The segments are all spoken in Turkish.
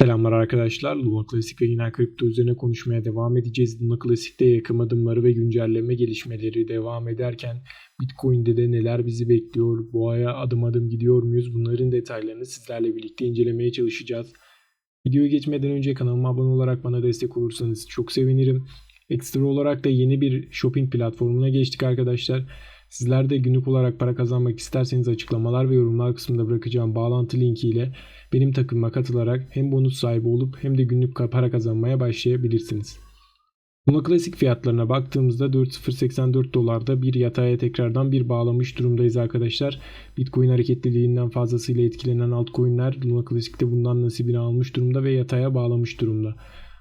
Selamlar arkadaşlar. Luna Klasik ve yine kripto üzerine konuşmaya devam edeceğiz. Luna Klasik'te yakım adımları ve güncelleme gelişmeleri devam ederken Bitcoin'de de neler bizi bekliyor? Bu aya adım adım gidiyor muyuz? Bunların detaylarını sizlerle birlikte incelemeye çalışacağız. Videoya geçmeden önce kanalıma abone olarak bana destek olursanız çok sevinirim. Ekstra olarak da yeni bir shopping platformuna geçtik arkadaşlar. Sizler de günlük olarak para kazanmak isterseniz açıklamalar ve yorumlar kısmında bırakacağım bağlantı linki ile benim takımıma katılarak hem bonus sahibi olup hem de günlük para kazanmaya başlayabilirsiniz. Buna klasik fiyatlarına baktığımızda 4.084 dolarda bir yataya tekrardan bir bağlamış durumdayız arkadaşlar. Bitcoin hareketliliğinden fazlasıyla etkilenen altcoin'ler Luna Classic'te bundan nasibini almış durumda ve yataya bağlamış durumda.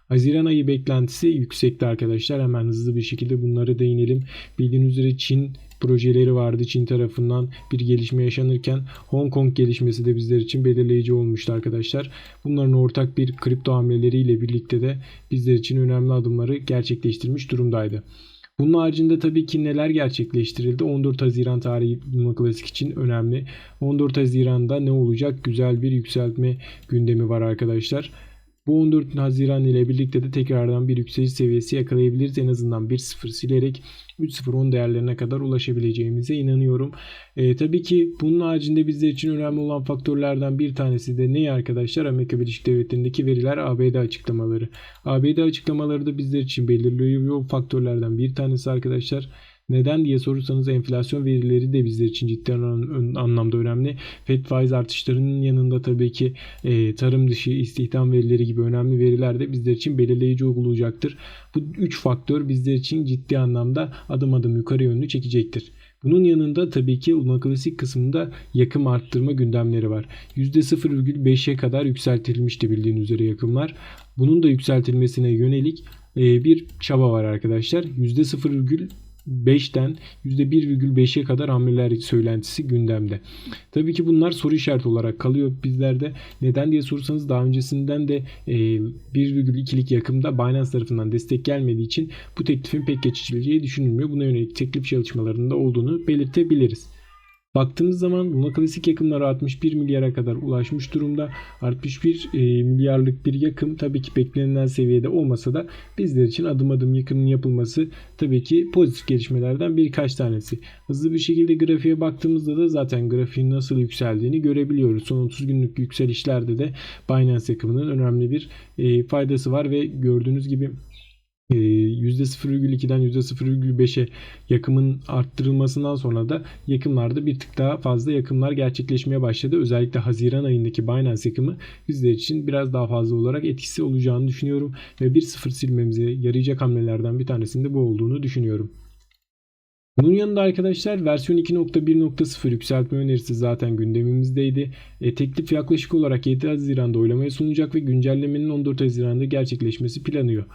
Haziran ayı beklentisi yüksekti arkadaşlar. Hemen hızlı bir şekilde bunlara değinelim. Bildiğiniz üzere Çin projeleri vardı Çin tarafından bir gelişme yaşanırken Hong Kong gelişmesi de bizler için belirleyici olmuştu arkadaşlar. Bunların ortak bir kripto hamleleriyle birlikte de bizler için önemli adımları gerçekleştirmiş durumdaydı. Bunun haricinde tabii ki neler gerçekleştirildi? 14 Haziran tarihi Luna Klasik için önemli. 14 Haziran'da ne olacak? Güzel bir yükseltme gündemi var arkadaşlar. Bu 14 Haziran ile birlikte de tekrardan bir yükseliş seviyesi yakalayabiliriz. En azından 1.0 silerek 3.010 değerlerine kadar ulaşabileceğimize inanıyorum. E, tabii ki bunun haricinde bizler için önemli olan faktörlerden bir tanesi de ne arkadaşlar? Amerika Birleşik Devletleri'ndeki veriler ABD açıklamaları. ABD açıklamaları da bizler için belirliyor faktörlerden bir tanesi arkadaşlar. Neden diye sorursanız enflasyon verileri de bizler için ciddi anlamda önemli. FED faiz artışlarının yanında tabii ki e, tarım dışı istihdam verileri gibi önemli veriler de bizler için belirleyici olacaktır. Bu üç faktör bizler için ciddi anlamda adım adım yukarı yönlü çekecektir. Bunun yanında tabii ki Luna Klasik kısmında yakım arttırma gündemleri var. %0,5'e kadar yükseltilmişti bildiğiniz üzere yakımlar. Bunun da yükseltilmesine yönelik e, bir çaba var arkadaşlar. %0,5 5'ten %1,5'e kadar hamleler söylentisi gündemde. Tabii ki bunlar soru işareti olarak kalıyor bizlerde. Neden diye sorursanız daha öncesinden de 1,2'lik e, yakımda Binance tarafından destek gelmediği için bu teklifin pek geçişileceği düşünülmüyor. Buna yönelik teklif çalışmalarında olduğunu belirtebiliriz. Baktığımız zaman Luna Klasik yakımları 61 milyara kadar ulaşmış durumda. 61 e, milyarlık bir yakım tabii ki beklenilen seviyede olmasa da bizler için adım adım yakımın yapılması tabii ki pozitif gelişmelerden birkaç tanesi. Hızlı bir şekilde grafiğe baktığımızda da zaten grafiğin nasıl yükseldiğini görebiliyoruz. Son 30 günlük yükselişlerde de Binance yakımının önemli bir e, faydası var ve gördüğünüz gibi %0,2'den %0,5'e yakımın arttırılmasından sonra da yakımlarda bir tık daha fazla yakımlar gerçekleşmeye başladı. Özellikle Haziran ayındaki Binance yakımı bizler için biraz daha fazla olarak etkisi olacağını düşünüyorum ve 1.0 silmemize yarayacak hamlelerden bir tanesinde bu olduğunu düşünüyorum. Bunun yanında arkadaşlar versiyon 2.1.0 yükseltme önerisi zaten gündemimizdeydi. E, teklif yaklaşık olarak 7 Haziran'da oylamaya sunulacak ve güncellemenin 14 Haziran'da gerçekleşmesi planıyor.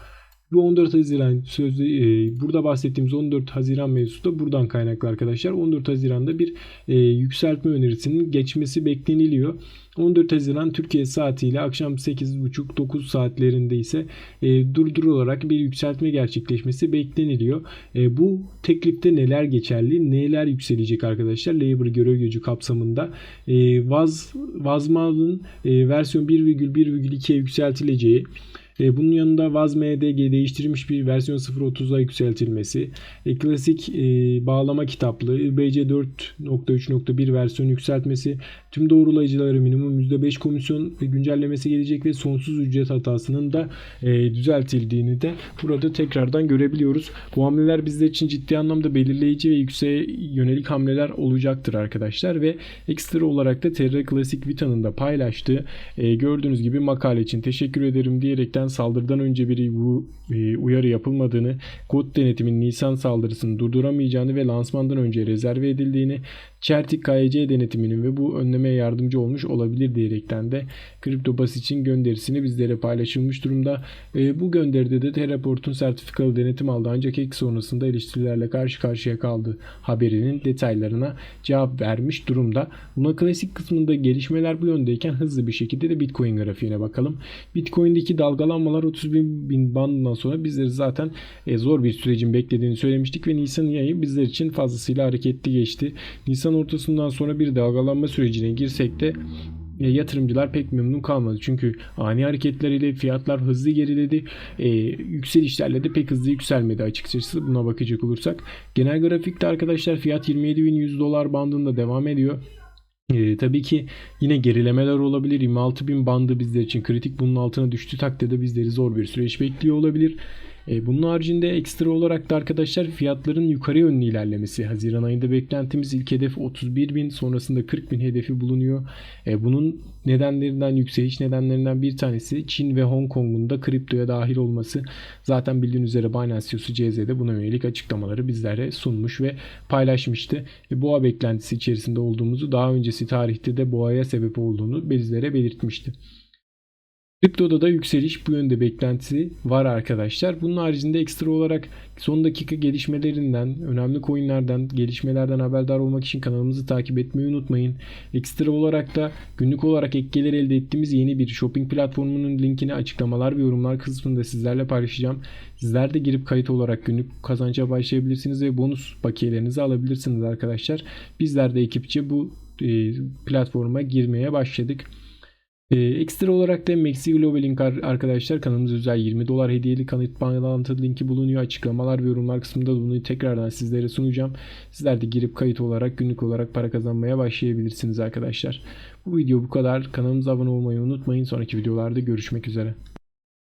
Bu 14 Haziran sözü e, burada bahsettiğimiz 14 Haziran mevzusu da buradan kaynaklı arkadaşlar. 14 Haziran'da bir e, yükseltme önerisinin geçmesi bekleniliyor. 14 Haziran Türkiye saatiyle akşam 8.30-9 saatlerinde ise e, durdurularak bir yükseltme gerçekleşmesi bekleniliyor. E, bu teklifte neler geçerli, neler yükselecek arkadaşlar? Labor görev gücü kapsamında e, Vaz Vazmal'ın e, versiyon 1,1,2'ye yükseltileceği e, bunun yanında Vaz MDG değiştirilmiş bir versiyon 0.30'a yükseltilmesi, e, klasik e, bağlama kitaplı IBC 4.3.1 versiyon yükseltmesi, tüm doğrulayıcıları minimum %5 komisyon güncellemesi gelecek ve sonsuz ücret hatasının da e, düzeltildiğini de burada tekrardan görebiliyoruz. Bu hamleler bizler için ciddi anlamda belirleyici ve yükseğe yönelik hamleler olacaktır arkadaşlar ve ekstra olarak da Terra Classic Vita'nın da paylaştığı e, gördüğünüz gibi makale için teşekkür ederim diyerekten eden saldırıdan önce bir e, uyarı yapılmadığını, kod denetimin Nisan saldırısını durduramayacağını ve lansmandan önce rezerve edildiğini, Çertik KYC denetiminin ve bu önlemeye yardımcı olmuş olabilir diyerekten de CryptoBus için gönderisini bizlere paylaşılmış durumda. E, bu gönderide de Terraport'un sertifikalı denetim aldı ancak ek sonrasında eleştirilerle karşı karşıya kaldı haberinin detaylarına cevap vermiş durumda. Buna klasik kısmında gelişmeler bu yöndeyken hızlı bir şekilde de Bitcoin grafiğine bakalım. Bitcoin'deki dalgalanmalar 30 bin, bin bandından sonra bizleri zaten e, zor bir sürecin beklediğini söylemiştik ve Nisan ayı bizler için fazlasıyla hareketli geçti. Nisan ortasından sonra bir dalgalanma sürecine girsek de e, yatırımcılar pek memnun kalmadı. Çünkü ani hareketleriyle fiyatlar hızlı geriledi. E, yükselişlerle de pek hızlı yükselmedi açıkçası buna bakacak olursak. Genel grafikte arkadaşlar fiyat 27.100 dolar bandında devam ediyor. Ee, tabii ki yine gerilemeler olabilir. 26.000 bandı bizler için kritik. Bunun altına düştüğü takdirde bizleri zor bir süreç bekliyor olabilir. Ee, bunun haricinde ekstra olarak da arkadaşlar fiyatların yukarı yönlü ilerlemesi. Haziran ayında beklentimiz ilk hedef 31.000 sonrasında 40.000 hedefi bulunuyor. Ee, bunun nedenlerinden yükseliş nedenlerinden bir tanesi Çin ve Hong Kong'un da kriptoya dahil olması. Zaten bildiğiniz üzere Binance CEO'su CZ'de buna yönelik açıklamaları bizlere sunmuş ve paylaşmıştı. E, boğa beklentisi içerisinde olduğumuzu daha öncesi tarihte de boğaya sebep olduğunu bizlere belirtmişti. Kriptoda da yükseliş bu yönde beklentisi var arkadaşlar. Bunun haricinde ekstra olarak son dakika gelişmelerinden, önemli coinlerden, gelişmelerden haberdar olmak için kanalımızı takip etmeyi unutmayın. Ekstra olarak da günlük olarak ek elde ettiğimiz yeni bir shopping platformunun linkini açıklamalar ve yorumlar kısmında sizlerle paylaşacağım. Sizler de girip kayıt olarak günlük kazanca başlayabilirsiniz ve bonus bakiyelerinizi alabilirsiniz arkadaşlar. Bizler de ekipçe bu e, platforma girmeye başladık. Ee, ekstra olarak da Maxi Global arkadaşlar kanalımız özel 20 dolar hediyeli kanıt bağlantı linki bulunuyor. Açıklamalar ve yorumlar kısmında bunu tekrardan sizlere sunacağım. Sizler de girip kayıt olarak günlük olarak para kazanmaya başlayabilirsiniz arkadaşlar. Bu video bu kadar. Kanalımıza abone olmayı unutmayın. Sonraki videolarda görüşmek üzere.